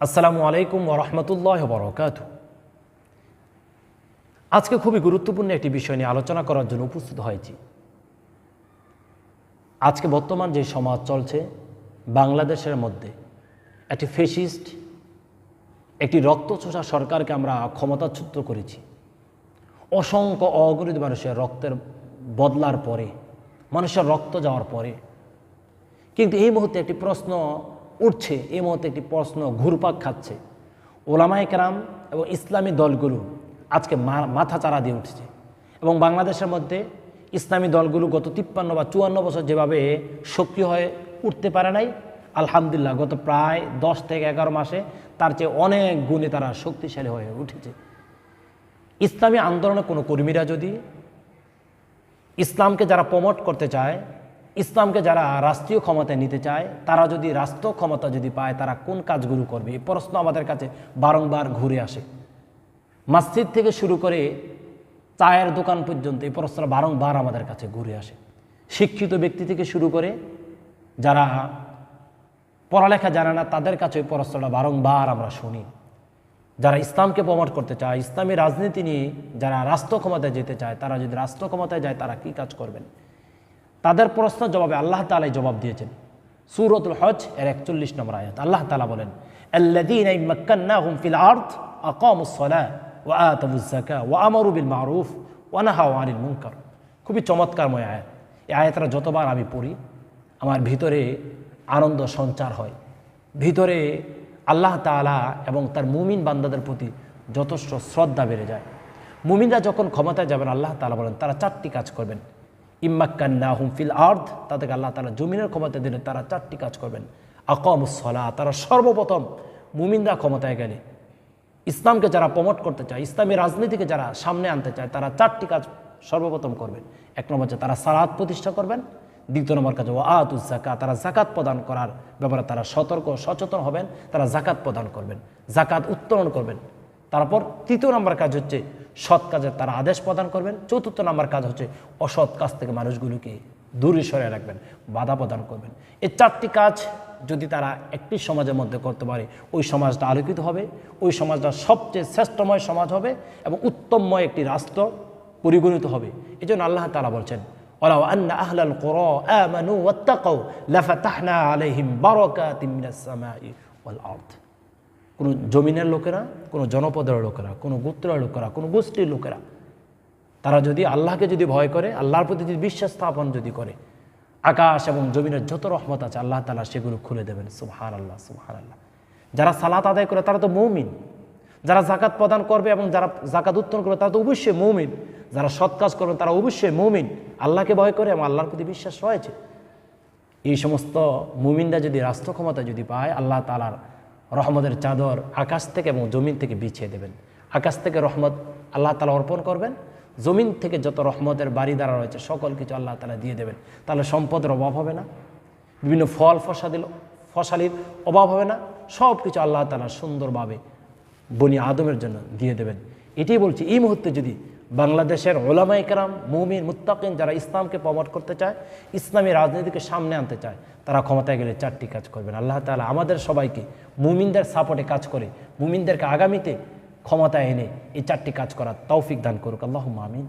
আসসালামু আলাইকুম ওরহমতুল্লাহ বরকাত আজকে খুবই গুরুত্বপূর্ণ একটি বিষয় নিয়ে আলোচনা করার জন্য উপস্থিত হয়েছি। আজকে বর্তমান যে সমাজ চলছে, বাংলাদেশের মধ্যে একটি ফেসিস্ট, একটি রক্তচোষা সরকারকে আমরা ক্ষমতাচ্যুত করেছি। অসংখ্য অগণিত মানুষের রক্তের বদলার পরে, মানুষের রক্ত যাওয়ার পরে। কিন্তু এই মুহূর্তে একটি প্রশ্ন উঠছে এই মুহূর্তে একটি প্রশ্ন ঘুরপাক খাচ্ছে। ওলামাই কেরাম এবং ইসলামী দলগুলো আজকে মাথা চারা দিয়ে উঠছে। এবং বাংলাদেশের মধ্যে ইসলামী দলগুলো গত তিপ্পান্ন বা চুয়ান্ন বছর যেভাবে সক্রিয় হয়ে উঠতে পারে নাই, আলহামদুলিল্লাহ গত প্রায় দশ থেকে এগারো মাসে তার চেয়ে অনেক গুণে তারা শক্তিশালী হয়ে উঠেছে। ইসলামী আন্দোলনে কোনো কর্মীরা যদি ইসলামকে যারা প্রমোট করতে চায় ইসলামকে যারা রাষ্ট্রীয় ক্ষমতায় নিতে চায়, তারা যদি রাষ্ট্র ক্ষমতা যদি পায়, তারা কোন কাজগুলো করবে? এই প্রশ্ন আমাদের কাছে বারংবার ঘুরে আসে। মসজিদ থেকে শুরু করে চায়ের দোকান পর্যন্ত এই প্রশ্নটা বারংবার আমাদের কাছে ঘুরে আসে। শিক্ষিত ব্যক্তি থেকে শুরু করে যারা পড়ালেখা জানে না, তাদের কাছে ওই প্রশ্নটা বারংবার আমরা শুনি। যারা ইসলামকে প্রমোট করতে চায়, ইসলামী রাজনীতি নিয়ে যারা রাষ্ট্র ক্ষমতায় যেতে চায়, তারা যদি রাষ্ট্র ক্ষমতায় যায়, তারা কি কাজ করবেন? তাদের প্রশ্ন জবাবে আল্লাহ তালাই জবাব দিয়েছেন। সুরতুল হজ এর একচল্লিশ নম্বর আয়াত। আল্লাহ তালা বলেন মুঙ্কার খুবই চমৎকারময় আয়াত। এই আয়াতটা যতবার আমি পড়ি, আমার ভিতরে আনন্দ, সঞ্চার হয়। ভিতরে আল্লাহ তালা এবং তার মুমিন বান্দাদের প্রতি যথেষ্ট শ্রদ্ধা বেড়ে যায়। মুমিনরা যখন ক্ষমতায় যাবেন, আল্লাহ তালা বলেন, তারা চারটি কাজ করবেন। ইম্মাক্কান্না হুম ফিল আর্থ তাদেরকে আল্লাহ তালা জমিনের ক্ষমতা দিলে তারা চারটি কাজ করবেন। আকমুসলা তারা সর্বপ্রথম মুমিনরা ক্ষমতায় গেলে। ইসলামকে যারা প্রমোট করতে চায়, ইসলামী রাজনীতিকে যারা সামনে আনতে চায়, তারা চারটি কাজ সর্বপ্রথম করবেন। এক নম্বর হচ্ছে তারা সালাদ প্রতিষ্ঠা করবেন। দ্বিতীয় নম্বর কাজ ও আতুস জাকা তারা জাকাত প্রদান করার ব্যাপারে তারা সতর্ক সচেতন হবেন, তারা জাকাত প্রদান করবেন জাকাত উত্তোলন করবেন। তারপর তৃতীয় নম্বর কাজ হচ্ছে সৎ কাজের তারা আদেশ প্রদান করবেন চতুর্থ নম্বর কাজ হচ্ছে অসৎ কাজ থেকে মানুষগুলোকে দূরে সরে রাখবেন বাধা প্রদান করবেন এই চারটি কাজ যদি তারা একটি সমাজের মধ্যে করতে পারে ওই সমাজটা আলোকিত হবে ওই সমাজটা সবচেয়ে শ্রেষ্ঠময় সমাজ হবে এবং উত্তমময় একটি রাষ্ট্র পরিগণিত হবে এই জন্য আল্লাহ তালা বলছেন ولو أن أهل القرى آمنوا واتقوا لفتحنا عليهم بركات من السماء والأرض কোনো জমিনের লোকেরা, কোনো জনপদের লোকেরা, কোনো গোত্রের লোকেরা, কোনো গোষ্ঠীর লোকেরা, তারা যদি আল্লাহকে যদি ভয় করে, আল্লাহর প্রতি যদি বিশ্বাস স্থাপন যদি করে, আকাশ এবং জমিনের যত রহমত আছে, আল্লাহ তালা সেগুলো খুলে দেবেন। সুহান আল্লাহ সুহান আল্লাহ যারা সালাত আদায় করে, তারা তো মৌমিন। যারা জাকাত প্রদান করবে এবং যারা জাকাত উত্তোলন করবে, তারা তো অবশ্যই মৌমিন। যারা সৎ কাজ করবে, তারা অবশ্যই মৌমিন। আল্লাহকে ভয় করে এবং আল্লাহর প্রতি বিশ্বাস রয়েছে। এই সমস্ত মুমিনরা যদি রাষ্ট্র ক্ষমতা যদি পায়, আল্লাহ তালার রহমতের চাদর আকাশ থেকে এবং জমিন থেকে বিছিয়ে দেবেন। আকাশ থেকে রহমত আল্লাহ তালা অর্পণ করবেন। জমিন থেকে যত রহমতের বাড়ি দ্বারা রয়েছে, সকল কিছু আল্লাহ তালা দিয়ে দেবেন। তাহলে সম্পদের অভাব হবে না। বিভিন্ন ফল ফসাদিল, ফসালির অভাব হবে না। সব কিছু আল্লাহ তালা সুন্দরভাবে বনি আদমের জন্য দিয়ে দেবেন। এটাই বলছি, এই মুহূর্তে যদি বাংলাদেশের ওলামা ইকরাম মুমিন, মুত্তাকিন যারা ইসলামকে প্রমোট করতে চায়, ইসলামী রাজনীতিকে সামনে আনতে চায়, তারা ক্ষমতায় গেলে চারটি কাজ করবেন। আল্লাহ তালা আমাদের সবাইকে মুমিনদের সাপোর্টে কাজ করে, মুমিনদেরকে আগামীতে ক্ষমতায় এনে এই চারটি কাজ করার তৌফিক দান করুক। আল্লাহ আমিন।